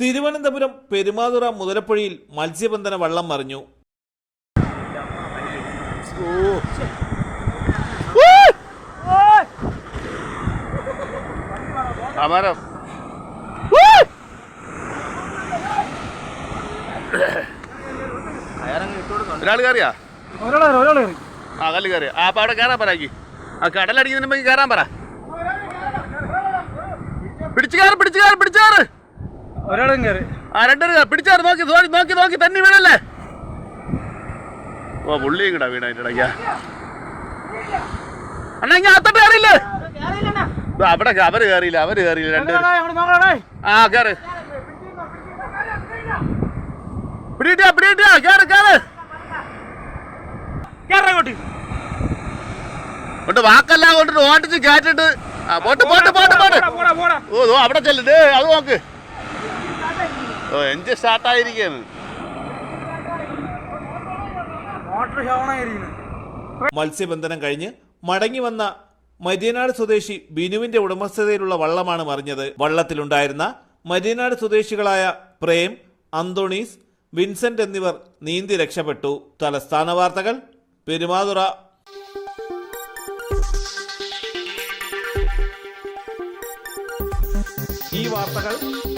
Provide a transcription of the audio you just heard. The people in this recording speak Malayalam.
തിരുവനന്തപുരം പെരുമാതുറ മുതലപ്പുഴയിൽ മത്സ്യബന്ധന വള്ളം മറിഞ്ഞു. സമരം. ഒരാൾ കയറാൻ കയറാൻ പറ. പിടിച്ചു കയറ് പിടിച്ചു കയറ് പിടിച്ചു കയറ്. ഒരാളും കയറി ആ രണ്ടു പിടിച്ചാറ് നോക്കി നോക്കി നോക്കി തന്നെ വീണല്ലേ? ഓ പുള്ളിയും കിടാ വീണ അതിന്റെ ഇടയ്ക്കാ. അണ്ണാ ഞാൻ അത്തട്ട് കയറിയില്ലേ അവിടെ അവർ കയറിയില്ല അവർ കയറിയില്ല രണ്ടുപേരും. ആ കേറ്. പിടിയിട്ടാ പിടിയിട്ടാ കേറ് കേറ്. കേറങ്ങോട്ട് കൊണ്ട് വാക്കെല്ലാം കൊണ്ടിട്ട് ഓട്ടിച്ച് കാറ്റിട്ട് ആ പോട്ട് പോട്ട് പോട്ട് പോട്ട്. പോടാ പോടാ ഓ അവിടെ ചെല്ലുണ്ട് അത് നോക്ക്. ഓ എഞ്ചിൻ ഷോണായിരിക്കുന്നു മത്സ്യബന്ധനം കഴിഞ്ഞ് മടങ്ങി വന്ന മദീനാട് സ്വദേശി ബിനുവിന്റെ ഉടമസ്ഥതയിലുള്ള വള്ളമാണ് മറിഞ്ഞത്. വള്ളത്തിലുണ്ടായിരുന്ന മദീനാട് സ്വദേശികളായ പ്രേം അന്തോണീസ് വിൻസെന്റ് എന്നിവർ നീന്തി രക്ഷപ്പെട്ടു. തലസ്ഥാന വാർത്തകൾ പെരുമാതുറ. ഈ വാർത്തകൾ